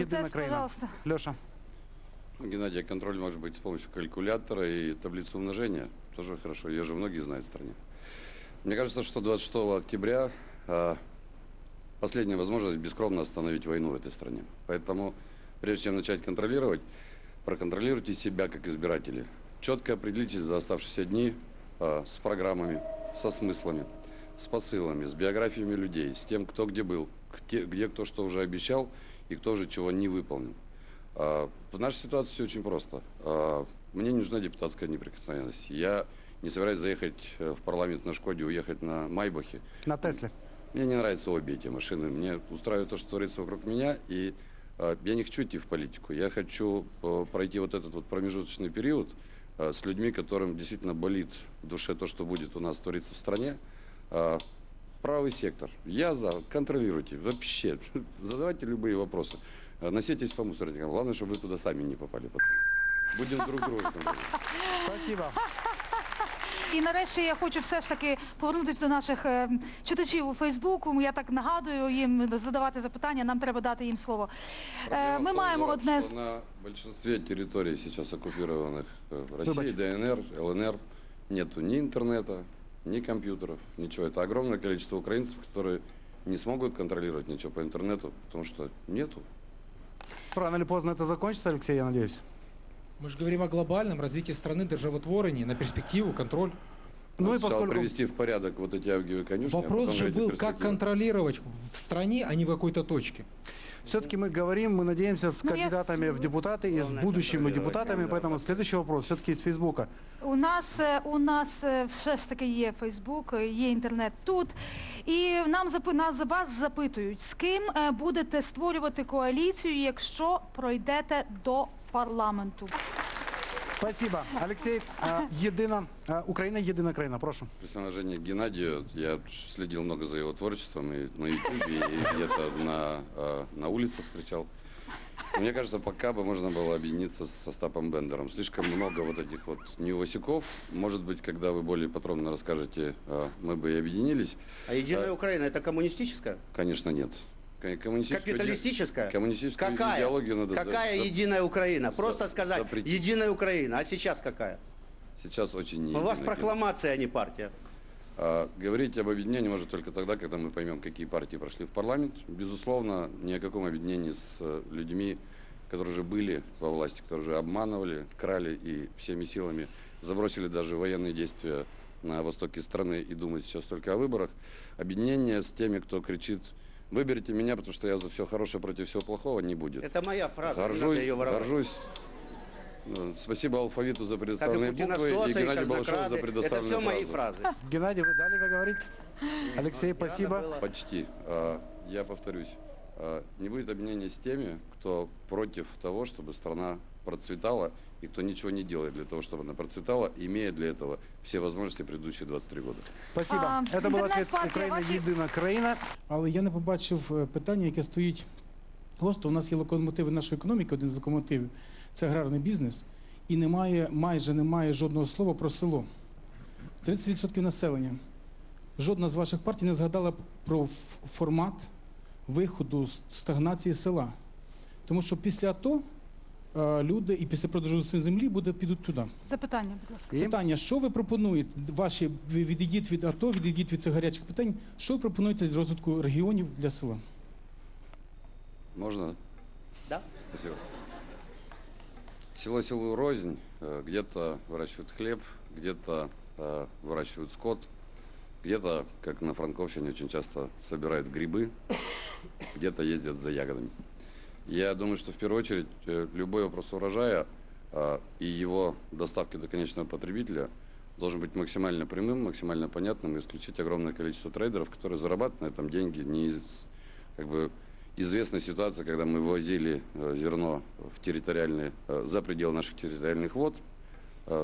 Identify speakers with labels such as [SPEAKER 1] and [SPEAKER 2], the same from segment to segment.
[SPEAKER 1] єдина країна.
[SPEAKER 2] пожалуйста.
[SPEAKER 1] Льоша.
[SPEAKER 3] Геннадий, контроль может быть с помощью калькулятора и таблицы умножения. Тоже хорошо, ее же многие знают в стране. Мне кажется, что 26 октября а, последняя возможность бескровно остановить войну в этой стране. Поэтому, прежде чем начать контролировать, проконтролируйте себя как избиратели. Четко определитесь за оставшиеся дни а, с программами, со смыслами, с посылами, с биографиями людей, с тем, кто где был, где, кто что уже обещал и кто же чего не выполнил. А, В нашей ситуации все очень просто. А, Мне не нужна депутатская неприкосновенность. Я не собираюсь заехать э, в парламент на Шкоде, уехать на Майбахе.
[SPEAKER 1] На Теслі.
[SPEAKER 3] Мне не нравятся обе эти машины. Мне устраивает то, что творится вокруг меня. И э, я не хочу идти в политику. Я хочу э, пройти вот этот вот промежуточный период э, с людьми, которым действительно болит в душе то, что будет у нас твориться в стране. Э, правый сектор. Я за. Контролируйте. Вообще. Задавайте любые вопросы. Э, Носитесь по мусорникам. Главное, чтобы вы туда сами не попали. потом. Будем друг друга контролировать.
[SPEAKER 1] Спасибо.
[SPEAKER 2] І нарешті я хочу все ж таки повернутися до наших е, читачів у Фейсбуку. Я так нагадую їм задавати запитання. Нам треба дати їм слово. Е,
[SPEAKER 3] Проблема
[SPEAKER 2] Ми
[SPEAKER 3] в том,
[SPEAKER 2] маємо
[SPEAKER 3] Зураб,
[SPEAKER 2] одне з
[SPEAKER 3] что на большинстве территорий сейчас оккупированных э, в России,
[SPEAKER 1] Выбачь.
[SPEAKER 3] ДНР, ЛНР, нету ни интернета, ни компьютеров, ничего. Это огромное количество украинцев, которые не смогут контролировать ничего по интернету, потому что нету.
[SPEAKER 1] Рано или поздно это закончится, Алексей, я надеюсь.
[SPEAKER 4] Мы же говорим о глобальном развитии страны, державотворении, на перспективу, контроль.
[SPEAKER 1] Ну
[SPEAKER 3] Надо
[SPEAKER 1] и
[SPEAKER 3] сначала
[SPEAKER 1] поскольку...
[SPEAKER 3] привести в порядок вот эти авгиевые конюшни, а
[SPEAKER 4] Вопрос
[SPEAKER 3] потом
[SPEAKER 4] же
[SPEAKER 3] говорить о
[SPEAKER 4] был, как
[SPEAKER 3] перспективах.
[SPEAKER 4] контролировать в стране, а не в какой-то точке.
[SPEAKER 1] Все-таки мы говорим, мы надеемся с
[SPEAKER 2] Ну, я
[SPEAKER 1] кандидатами
[SPEAKER 2] с-
[SPEAKER 1] в депутаты и с
[SPEAKER 5] Главное
[SPEAKER 1] будущими
[SPEAKER 5] контролировать
[SPEAKER 1] депутатами,
[SPEAKER 5] камеру.
[SPEAKER 1] поэтому следующий вопрос все-таки из Фейсбука.
[SPEAKER 2] У нас е, у нас е, все ж таки є Фейсбук, е, є інтернет тут. І нам запи- нас за вас запитують, з ким е, будете створювати коаліцію, якщо пройдете до парламенту.
[SPEAKER 1] Спасибо. Алексей, а, єдина, а, Україна єдина країна, прошу.
[SPEAKER 3] При всем уважении к Геннадию, я следил много за его творчеством и на Ютубе, и где-то на, э, на улицах встречал. Мне кажется, пока бы можно было объединиться с Остапом Бендером. Слишком много вот этих вот неувосиков. Может быть, когда вы более подробно расскажете, э, мы бы и объединились.
[SPEAKER 5] А Единая
[SPEAKER 3] Э,
[SPEAKER 5] Украина это коммунистическая?
[SPEAKER 3] Конечно, нет. Коммунистическую
[SPEAKER 5] Капиталистическая?
[SPEAKER 3] Коммунистическую
[SPEAKER 5] Какая?
[SPEAKER 3] идеологию надо
[SPEAKER 5] Какая
[SPEAKER 3] за-
[SPEAKER 5] Единая Украина?
[SPEAKER 3] за-
[SPEAKER 5] Просто сказать
[SPEAKER 3] запретить.
[SPEAKER 5] Единая Украина. А сейчас какая?
[SPEAKER 3] Сейчас очень не
[SPEAKER 5] У вас прокламация, а не партия.
[SPEAKER 3] А, Говорить об объединении может только тогда, когда мы поймем, какие партии прошли в парламент. Безусловно, ни о каком объединении с э, людьми, которые уже были во власти, которые уже обманывали, крали и всеми силами забросили даже военные действия на востоке страны и думают сейчас только о выборах. Объединение с теми, кто кричит «выберите меня, потому что я за все хорошее против всего плохого» не будет.
[SPEAKER 5] Это моя фраза, не
[SPEAKER 3] Горжусь,
[SPEAKER 5] надо ее воровать.
[SPEAKER 3] горжусь. Спасибо алфавиту за
[SPEAKER 5] Как и
[SPEAKER 3] предоставленные буквы и Геннадию Балашову за
[SPEAKER 5] казнокрады. Это все мои фразы.
[SPEAKER 1] Геннадий, вы дали договорить? Алексей, спасибо.
[SPEAKER 5] было.
[SPEAKER 3] Почти. А, Я повторюсь. а, Не будет объединения с теми, кто против того, чтобы страна процветала, и кто ничего не делает для того, чтобы она процветала, имея для этого все возможности предыдущие 23 года.
[SPEAKER 1] Спасибо.
[SPEAKER 2] А,
[SPEAKER 1] Это был ответ
[SPEAKER 2] интернет-партия
[SPEAKER 1] Украина
[SPEAKER 2] вашей-
[SPEAKER 1] єдина країна.
[SPEAKER 4] Але я не побачив е, питання, яке стоїть гостро. У нас є локомотиви нашої економіки, один з локомотивів це аграрний бізнес, і немає, майже немає жодного слова про село. 30% населення. Жодна з ваших партій не згадала про ф- формат виходу з стагнації села. Тому що після АТО е, люди і після продажу землі буде підуть туди.
[SPEAKER 2] Запитання, будь ласка.
[SPEAKER 1] І
[SPEAKER 4] Питання, що ви пропонуєте? Ваші ви відійдіть від АТО, відійдіть від цих гарячих питань. Що ви пропонуєте для розвитку регіонів для села?
[SPEAKER 3] Можно?
[SPEAKER 5] Да?
[SPEAKER 3] Спасибо. Село селу рознь. Э, Где-то выращивают хлеб, где-то э, выращивают скот, где-то, как на Франковщине, очень часто собирают грибы, где-то ездят за ягодами. Я думаю, что в первую очередь э, любой вопрос урожая э, и его доставки до конечного потребителя должен быть максимально прямым, максимально понятным и исключить огромное количество трейдеров, которые зарабатывают на этом деньги. Не из, как бы, известная ситуация, когда мы вывозили э, зерно в территориальные, э, за пределы наших территориальных вод,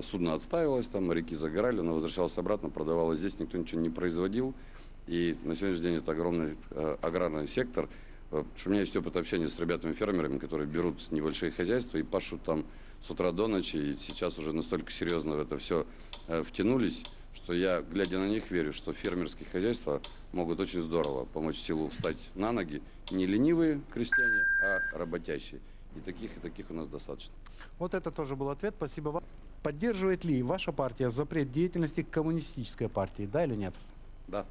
[SPEAKER 3] судно отставилось, там моряки загорали, оно возвращалось обратно, продавалось здесь, никто ничего не производил. И на сегодняшний день это огромный аграрный сектор. Э, потому что у меня есть опыт общения с ребятами-фермерами, которые берут небольшие хозяйства и пашут там с утра до ночи. И сейчас уже настолько серьезно в это все втянулись, что я, глядя на них, верю, что фермерские хозяйства могут очень здорово помочь селу встать на ноги. Не ленивые крестьяне, а работящие. И таких, и таких у нас достаточно.
[SPEAKER 1] Вот это тоже был ответ. Спасибо вам. Поддерживает ли ваша партия запрет деятельности коммунистической партии, да или нет?
[SPEAKER 3] Да.